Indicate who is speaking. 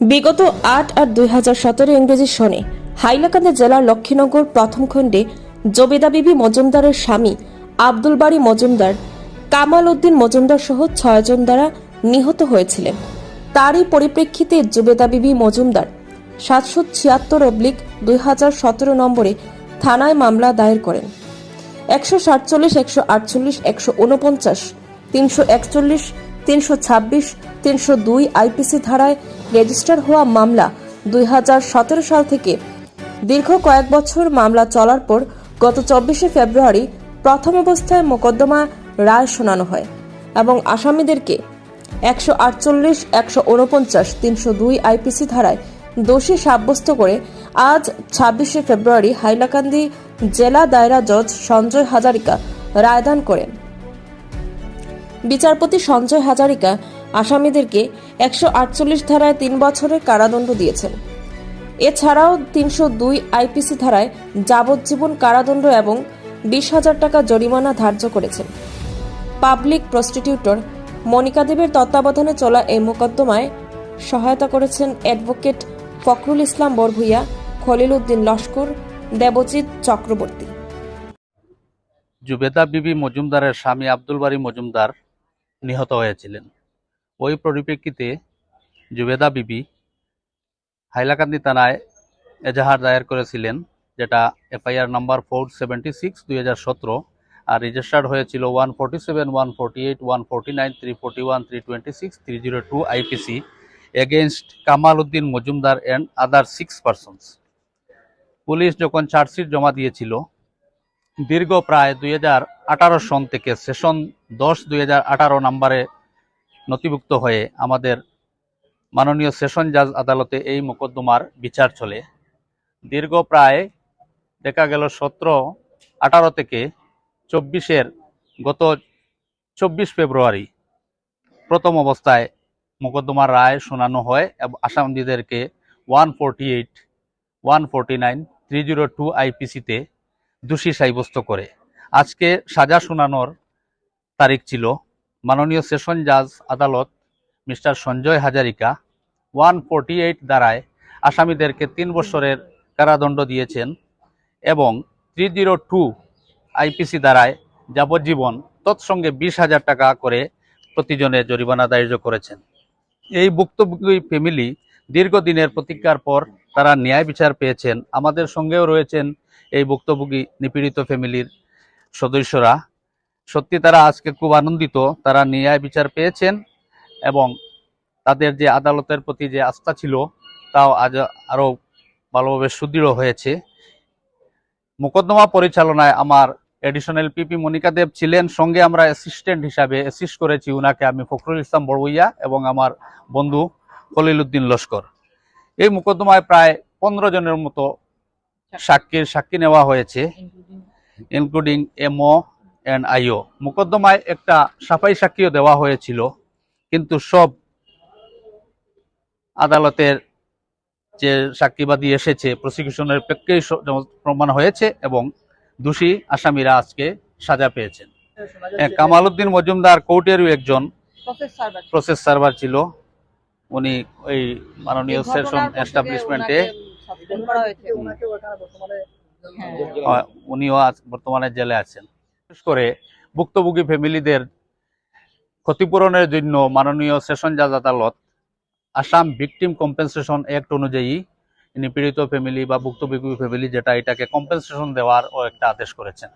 Speaker 1: বিগত আট আট দুই হাজার সতেরো ইংরেজি সনে হাইলাকান্দি জেলার লক্ষ্মীনগর প্রথম খণ্ডে জবেদা বিবি মজুমদারের স্বামী আব্দুল বাড়ি মজুমদার, কামাল উদ্দিন মজুমদার সহ ছয়জন দ্বারা নিহত হয়েছিলেন। তারই পরিপ্রেক্ষিতে জুবেদা বিবি মজুমদার সাতশো ছিয়াত্তর অব্লিক দুই হাজার সতেরো নম্বরে থানায় মামলা দায়ের করেন। একশো সাতচল্লিশ, একশো আটচল্লিশ, একশো উনপঞ্চাশ তিনশো একচল্লিশ, তিনশো ছাব্বিশ, তিনশো দুই আইপিসি ধারায় রেজিস্টার হওয়া মামলা দুই হাজার সতেরো সাল থেকে দীর্ঘ কয়েক বছর মামলা চলার পর গত চব্বিশে ফেব্রুয়ারি প্রথম অবস্থায় মোকদ্দমা রায় শোনানো হয় এবং আসামিদেরকে একশো আটচল্লিশ, একশো উনপঞ্চাশ, তিনশো দুই আইপিসি ধারায় দোষী সাব্যস্ত করে আজ ছাব্বিশে ফেব্রুয়ারি হাইলাকান্দি জেলা দায়রা জজ সঞ্জয় হাজারিকা রায়দান করেন। বিচারপতি সঞ্জয় হাজারিকা আসামিদেরকে একশো আটচল্লিশ ধারায় তিন বছরের কারাদণ্ড দিয়েছেন। এছাড়াও তিনশো দুই আইপিসি ধারায় যাবজ্জীবন কারাদণ্ড এবং বিশ হাজার টাকা জরিমানা ধার্য করেছেন। পাবলিক প্রস্টিটিউটর মনিকা দেবের তত্ত্বাবধানে চলা এই মোকদ্দমায় সহায়তা করেছেন অ্যাডভোকেট ফখরুল ইসলাম বরভুইয়া, খলিল উদ্দিন লস্কর, দেবজিৎ চক্রবর্তী।
Speaker 2: জুবেদা বিবি মজুমদারের স্বামী আব্দুল বারী মজুমদার নিহত হয়েছিলেন। ওই পরিপ্রেক্ষিতে জুবেদা বিবি হাইলাকান্দি থানায় এজাহার দায়ের করেছিলেন, যেটা FIR number four seventy six দুই হাজার সতেরো, আর রেজিস্টার্ড হয়েছিল one forty seven one forty eight one forty nine three forty one three twenty six three zero two IPC against Kamal Uddin Majumdar and other six persons police যখন chargesheet জমা দিয়েছিল, দীর্ঘ প্রায় দুই হাজার আঠারো সন থেকে সেশন দশ, দুই হাজার আঠারো নম্বরে নথিভুক্ত হয়ে আমাদের মাননীয় সেশন জাজ আদালতে এই মোকদ্দমার বিচার চলে। দীর্ঘ প্রায় দেখা গেল সতেরো, আঠারো থেকে চব্বিশের গত চব্বিশ ফেব্রুয়ারি প্রথম অবস্থায় মোকদ্দমার রায় শোনানো হয় এবং আসামিদেরকে one forty eight, one forty nine, three zero two আইপিসিতে দোষী সাব্যস্ত করে। আজকে সাজা শোনানোর তারিখ ছিল মাননীয় সেশন জাজ আদালত mister Sanjay Hazarika one forty eight দ্বারায় আসামিদেরকে তিন বছরের কারাদণ্ড দিয়েছেন এবং থ্রি জিরো টু আইপিসি দ্বারায় যাবজ্জীবন তৎসঙ্গে বিশ হাজার টাকা করে প্রতিজনে জরিমানা ধার্য করেছেন। এই ভুক্তভোগী ফ্যামিলি দীর্ঘদিনের প্রতীক্ষার পর তারা ন্যায় বিচার পেয়েছেন। আমাদের সঙ্গেও রয়েছেন এই ভুক্তভোগী নিপীড়িত ফ্যামিলির সদস্যরা। সত্যি তারা আজকে খুব আনন্দিত। তারা ন্যায় বিচার পেয়েছেন এবং তাদের যে আদালতের প্রতি যে আস্থা ছিল তাও আজ আরও ভালোভাবে সুদৃঢ় হয়েছে। মোকদ্দমা পরিচালনায় আমার এডিশনাল পিপি মনিকা দেব ছিলেন। সঙ্গে আমরা অ্যাসিস্ট্যান্ট হিসাবে অ্যাসিস্ট করেছি উনাকে আমি ফখরুল ইসলাম বড়বইয়া এবং আমার বন্ধু খলিল উদ্দিন লস্কর। এই মোকদ্দমায় প্রায় পনেরো জনের মতো সাক্ষীর সাক্ষী নেওয়া হয়েছে ইনক্লুডিং এমও অ্যান্ড আইও মোকদ্দমায় একটা সাফাই সাক্ষীও দেওয়া হয়েছিল কিন্তু সব আদালতের যে সাক্ষীবাদী এসেছে প্রসিকিউশনের প্রেক্ষেই প্রমাণ হয়েছে এবং দোষী আসামিরা আজকে সাজা পেয়েছেন। হ্যাঁ, কামাল উদ্দিন মজুমদার কোর্টেরও একজন প্রসেস সার্ভার ছিল। উনি ওই মাননীয় সেশন এস্টাবলিশমেন্টে উনিও আজ বর্তমানে জেলে আছেন। করে ভুক্তভোগী ফ্যামিলিদের ক্ষতিপূরণের জন্য মাননীয় সেশন জাজ আদালত আসাম ভিকটিম কম্পেনসেশন অ্যাক্ট অনুযায়ী নিপীড়িত ফ্যামিলি বা ভুক্তভোগী ফ্যামিলি যেটা, এটাকে কম্পেনসেশন দেওয়ার ও একটা আদেশ করেছেন।